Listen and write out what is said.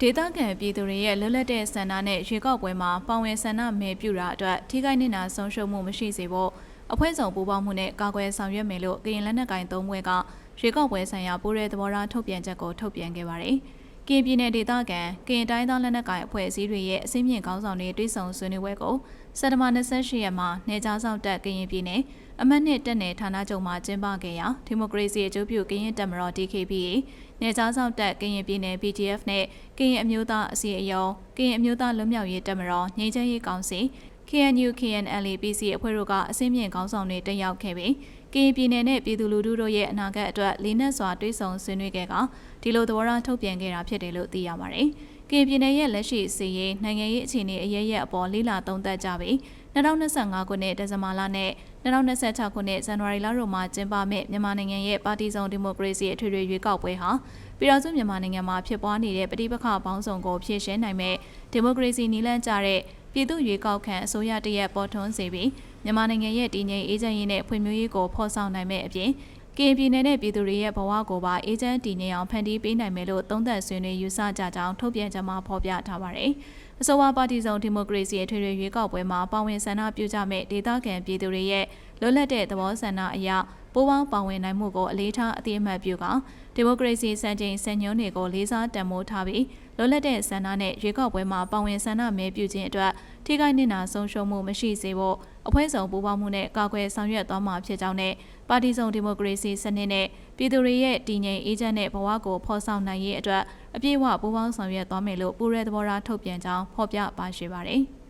ဒေသခံပြည်သူတွေရဲ့လွတ်လပ်တဲ့ဆန္ဒနဲ့ရွေးကောက်ပွဲမှာပါဝင်ဆန္ဒမဲပြုတာအတွက်ထိခိုက်နစ်နာဆုံးရှုံးမှုမရှိစေဖို့အဖွဲ့စုံပူးပေါင်းမှုနဲ့ကာကွယ်ဆောင်ရွက်မယ်လို့ကရင်လက်နက်ကိုင်သုံးဘွဲကရွေးကောက်ပွဲဆိုင်ရာပူးရဲသဘောထားထုတ်ပြန်ချက်ကိုထုတ်ပြန်ခဲ့ပါတယ်။ ကရင်ပြည်နယ်ဒေသခံကရင်တိုင်းသားလက်နက်ကိုင်အဖွဲ့အစည်းတွေရဲ့အစည်းအမြင့်ခေါင်းဆောင်တွေတွဲဆောင်ဆွေးနွေးပွဲကိုစက်တဘာ28ရက်မှာနေကြားဆောင်တက်ကရင်ပြည်နယ်အမတ်နှစ်တက်နယ်ဌာနချုပ်မှာကျင်းပခဲ့ရာဒီမိုကရေစီအကျိုးပြုကရင်တပ်မတော် DKBA နေကြားဆောင်တက်ကရင်ပြည်နယ် PDF နဲ့ကရင်အမျိုးသားအစည်းအရုံးကရင်အမျိုးသားလွတ်မြောက်ရေးတပ်မတော်ငြိမ်းချမ်းရေးကောင်စီ KNU KNLA PC အဖွဲ့တို့ကအစည်းအမြင့်ခေါင်းဆောင်တွေတက်ရောက်ခဲ့ပြီးကရင်ပြည်နယ်နဲ့ပြည်သူလူထုတို့ရဲ့အနာဂတ်အတွက်လေးနက်စွာတွဲဆောင်ဆွေးနွေးခဲ့ကဒီလိုသဘောထားထုတ်ပြန်ခဲ့တာဖြစ်တယ်လို့သိရပါတယ်။ကရင်ပြည်နယ်ရဲ့လက်ရှိစီရေးနိုင်ငံရေးအခြေအနေအရရက်အပေါ်လေးလာသုံးသပ်ကြပြီး2025ခုနှစ်ဒီဇင်ဘာလနဲ့2026ခုနှစ်ဇန်နဝါရီလတို့မှာကျင်းပမယ့်မြန်မာနိုင်ငံရဲ့ပါတီစုံဒီမိုကရေစီအထွေထွေရွေးကောက်ပွဲဟာပြည်ထောင်စုမြန်မာနိုင်ငံမှာဖြစ်ပွားနေတဲ့ပဋိပက္ခပေါင်းစုံကိုဖြေရှင်းနိုင်မဲ့ဒီမိုကရေစီနည်းလမ်းကျတဲ့ ပြည်သူ့ရွေးကောက်ခံအစိုးရတရက်ပေါ်ထွန်းစေပြီးမြန်မာနိုင်ငံရဲ့တည်ငြိမ်အေးချမ်းရေးနဲ့ဖွံ့ဖြိုးရေးကိုဖော်ဆောင်နိုင်မဲ့အပြင်ကရင်ပြည်နယ်နဲ့ပြည်သူတွေရဲ့ဘဝကိုပါအေးချမ်းတည်ငြိမ်အောင်ဖန်တီးပေးနိုင်မယ်လို့သုံးသပ်ဆွေးနွေးယူဆကြကြောင်းထုတ်ပြန်ကြမှာဖော်ပြထားပါတယ်။အစိုးရပါတီဆောင်ဒီမိုကရေစီအထွေထွေရွေးကောက်ပွဲမှာပါဝင်ဆန္ဒပြုကြမဲ့ဒေသခံပြည်သူတွေရဲ့လွတ်လပ်တဲ့သဘောဆန္ဒအရပိုးပေါင်းပါဝင်နိုင်မှုကိုအလေးထားအသိအမှတ်ပြုကဒီမိုကရေစီစံချိန်စံညွှန်းတွေကိုလေးစားတန်ဖိုးထားပြီးလွတ်လပ်တဲ့ဆန္ဒနဲ့ရွေးကောက်ပွဲမှာပါဝင်ဆန္ဒမဲပြုခြင်းအတွက်ထိခိုက်နစ်နာဆုံးရှုံးမှုမရှိစေဖို့အဖွဲ့ဆောင်ပူးပေါင်းမှုနဲ့ကာကွယ်ဆောင်ရွက်သွားမှာဖြစ်ကြောင်းနဲ့ပါတီစုံဒီမိုကရေစီစနစ်နဲ့ပြည်သူတွေရဲ့တည်ငြိမ်အေးချမ်းတဲ့ဘဝကိုဖော်ဆောင်နိုင်ရေးအတွက်အပြည့်အဝပူးပေါင်းဆောင်ရွက်သွားမယ်လို့ပူးရဲသဘောထားထုတ်ပြန်ကြောင်းဖော်ပြပါရှိပါတယ်။